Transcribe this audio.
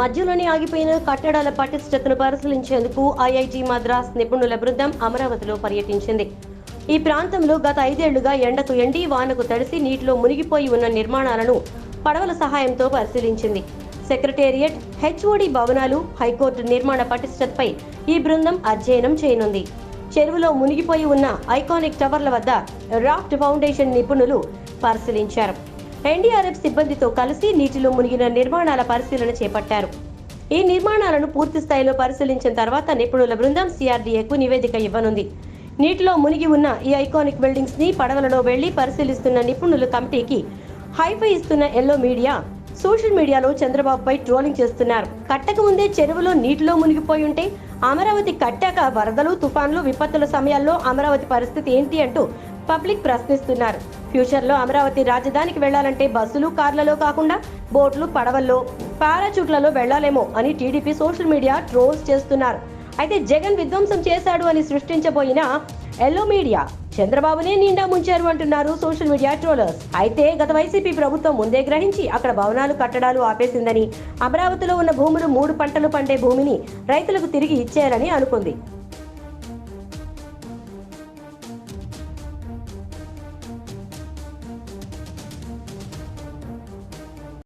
మధ్యలోనే ఆగిపోయిన కట్టడాల పటిష్టతను పరిశీలించేందుకు ఐఐటి మద్రాస్ నిపుణుల బృందం అమరావతిలో పర్యటించింది. ఈ ప్రాంతంలో గత ఐదేళ్ళుగా ఎండకు ఎండి వానకు తడిసి నీటిలో మునిగిపోయి ఉన్న నిర్మాణాలను పడవల సహాయంతో పరిశీలించింది. సెక్రటేరియట్ హెచ్ఓడి భవనాలు హైకోర్టు నిర్మాణ పటిష్టతపై ఈ బృందం అధ్యయనం చేయనుంది. చెరువులో మునిగిపోయి ఉన్న ఐకానిక్ టవర్ల వద్ద రాఫ్ట్ ఫౌండేషన్ నిపుణులు పరిశీలించారు. ఎన్డీఆర్ఎఫ్ సిబ్బందితో కలిసి నీటిలో మునిగిన నిర్మాణాల పరిశీలన చేపట్టారు. ఈ నిర్మాణాలను పూర్తి స్థాయిలో పరిశీలించిన తర్వాత నిపుణుల బృందం సిఆర్డీఏకు నివేదిక ఇవ్వనుంది. నీటిలో మునిగి ఉన్న ఈ ఐకానిక్ బిల్డింగ్స్ని పడవలలో వెళ్ళి పరిశీలిస్తున్న నిపుణుల కమిటీకి హైఫై ఇస్తున్న ఎల్లో మీడియా సోషల్ మీడియాలో చంద్రబాబుపై ట్రోలింగ్ చేస్తున్నారు. కట్టక ముందే చెరువులో నీటిలో మునిగిపోయి ఉంటే అమరావతి కట్టాక వరదలు తుఫాన్లు విపత్తుల సమయాల్లో అమరావతి పరిస్థితి ఏంటి అంటూ పబ్లిక్ ప్రశ్నిస్తున్నారు. ఫ్యూచర్లో అమరావతి రాజధానికి వెళ్ళాలంటే బస్సులు కార్లలో కాకుండా బోట్లు పడవల్లో పారాచూట్లలో వెళ్ళాలేమో అని టీడీపీ సోషల్ మీడియా ట్రోల్స్ చేస్తున్నారు. అయితే జగన్ విధ్వంసం చేశాడు అని సృష్టించబోయిన ఎల్లో మీడియా చంద్రబాబునే నిండా ముంచారు అంటున్నారు సోషల్ మీడియా ట్రోలర్స్. అయితే గత వైసీపీ ప్రభుత్వం ముందే గ్రహించి అక్కడ భవనాలు కట్టడాలు ఆపేసిందని అమరావతిలో ఉన్న భూములు మూడు పంటలు పండే భూమిని రైతులకు తిరిగి ఇచ్చేయాలని అనుకుంది.